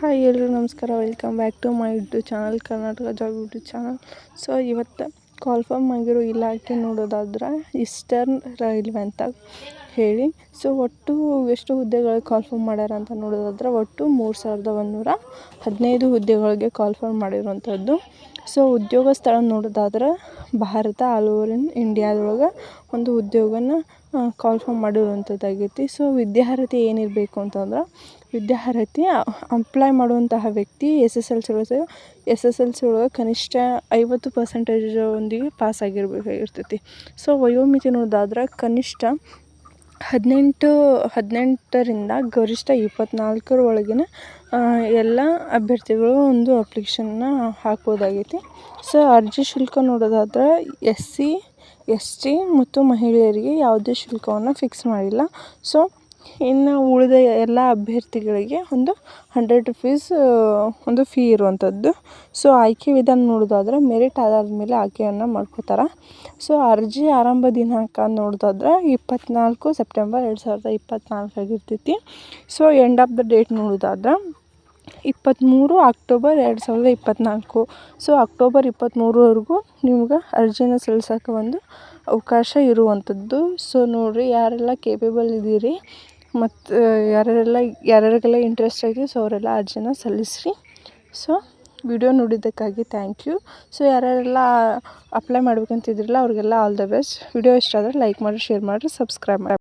Hi ಎಲ್ಲರೂ ನಮಸ್ಕಾರ. Welcome back to my YouTube channel Karnataka job YouTube channel so ಇವತ್ತು call form ಆಗಿರೋ ಇಲಾಖೆ ನೋಡೋದಾದ್ರೆ ಈಸ್ಟರ್ನ್ ರೈಲ್ವೆ ಅಂತ ಹೇಳಿ. ಸೊ ಒಟ್ಟು ಎಷ್ಟು ಹುದ್ದೆಗಳಿಗೆ ಕಾಲ್ಫಾರ್ಮ್ ಮಾಡ್ಯಾರ ಅಂತ ನೋಡೋದಾದ್ರೆ ಒಟ್ಟು ಮೂರು ಸಾವಿರದ ಒಂದುನೂರ ಹದಿನೈದು ಹುದ್ದೆಗಳಿಗೆ ಕಾಲ್ಫಾರ್ಮ್ ಮಾಡಿರುವಂಥದ್ದು. ಸೊ ಉದ್ಯೋಗ ಸ್ಥಳ ನೋಡೋದಾದ್ರೆ ಭಾರತ ಆಲ್ ಓವರ್ ಇನ್ ಇಂಡಿಯಾದೊಳಗೆ ಒಂದು ಉದ್ಯೋಗನ ಕಾಲ್ಫಾರ್ಮ್ ಮಾಡಿರುವಂಥದ್ದಾಗೈತಿ ಸೊ ವಿದ್ಯಾರ್ಹತೆ ಏನಿರಬೇಕು ಅಂತಂದ್ರೆ, ವಿದ್ಯಾರ್ಹತೆ ಅಪ್ಲೈ ಮಾಡುವಂತಹ ವ್ಯಕ್ತಿ ಎಸ್ ಎಸ್ ಎಲ್ ಸಿ ಒಳಗೆ ಎಸ್ ಎಸ್ ಎಲ್ ಸಿ ಒಳಗೆ ಕನಿಷ್ಠ ಐವತ್ತು ಪರ್ಸೆಂಟೇಜ್ ಒಂದಿಗೆ ಪಾಸ್ ಆಗಿರಬೇಕಾಗಿರ್ತೈತಿ. ಸೊ ವಯೋಮಿತಿ ನೋಡೋದಾದ್ರೆ ಕನಿಷ್ಠ ಹದಿನೆಂಟು, ಹದಿನೆಂಟರಿಂದ ಗರಿಷ್ಠ ಇಪ್ಪತ್ನಾಲ್ಕರ ಒಳಗಿನ ಎಲ್ಲ ಅಭ್ಯರ್ಥಿಗಳು ಒಂದು ಅಪ್ಲಿಕೇಶನ್ನ ಹಾಕ್ಬೋದಾಗೈತಿ. ಸೊ ಅರ್ಜಿ ಶುಲ್ಕ ನೋಡೋದಾದ್ರೆ ಎಸ್ ಸಿ ಎಸ್ ಟಿ ಮತ್ತು ಮಹಿಳೆಯರಿಗೆ ಯಾವುದೇ ಶುಲ್ಕವನ್ನು ಫಿಕ್ಸ್ ಮಾಡಿಲ್ಲ. ಸೊ ಇನ್ನು ಉಳಿದ ಎಲ್ಲ ಅಭ್ಯರ್ಥಿಗಳಿಗೆ ಒಂದು ಹಂಡ್ರೆಡ್ ರುಪೀಸ್ ಒಂದು ಫೀ ಇರುವಂಥದ್ದು. ಸೊ ಆಯ್ಕೆ ವಿಧಾನ ನೋಡೋದಾದ್ರೆ ಮೆರಿಟ್ ಆಧಾರದ ಮೇಲೆ ಆಯ್ಕೆಯನ್ನು ಮಾಡ್ಕೋತಾರೆ. ಸೊ ಅರ್ಜಿ ಆರಂಭ ದಿನಾಂಕ ನೋಡೋದಾದ್ರೆ ಇಪ್ಪತ್ನಾಲ್ಕು ಸೆಪ್ಟೆಂಬರ್ ಎರಡು ಸಾವಿರದ ಇಪ್ಪತ್ನಾಲ್ಕು ಆಗಿರ್ತೈತಿ. So end of the date ನೋಡೋದಾದ್ರೆ ಇಪ್ಪತ್ತ್ಮೂರು ಅಕ್ಟೋಬರ್ ಎರಡು ಸಾವಿರದ ಇಪ್ಪತ್ತ್ನಾಲ್ಕು. ಸೊ, ಅಕ್ಟೋಬರ್ ಇಪ್ಪತ್ತ್ಮೂರವರೆಗೂ ನಿಮ್ಗೆ ಅರ್ಜಿನ ಸಲ್ಲಿಸೋಕೆ ಒಂದು ಅವಕಾಶ ಇರುವಂಥದ್ದು. ಸೊ, ನೋಡಿರಿ, ಯಾರೆಲ್ಲ ಕೇಪೇಬಲ್ ಇದ್ದೀರಿ ಮತ್ತು ಯಾರ್ಯಾರೆಲ್ಲ ಯಾರ್ಯಾರಿಗೆಲ್ಲ ಇಂಟ್ರೆಸ್ಟ್ ಐತಿ ಸೊ, ಅವರೆಲ್ಲ ಅರ್ಜಿನ ಸಲ್ಲಿಸಿರಿ. ಸೊ ವಿಡಿಯೋ ನೋಡಿದ್ದಕ್ಕಾಗಿ ಥ್ಯಾಂಕ್ ಯು ಸೊ, ಯಾರ್ಯಾರೆಲ್ಲ ಅಪ್ಲೈ ಮಾಡ್ಬೇಕಂತಿದ್ರಲ್ಲ, ಅವ್ರಿಗೆಲ್ಲ ಆಲ್ ದ ಬೆಸ್ಟ್ ವಿಡಿಯೋ ಇಷ್ಟ ಆದರೆ ಲೈಕ್ ಮಾಡಿ ಶೇರ್ ಮಾಡಿರಿ ಸಬ್ಸ್ಕ್ರೈಬ್ ಮಾಡಿ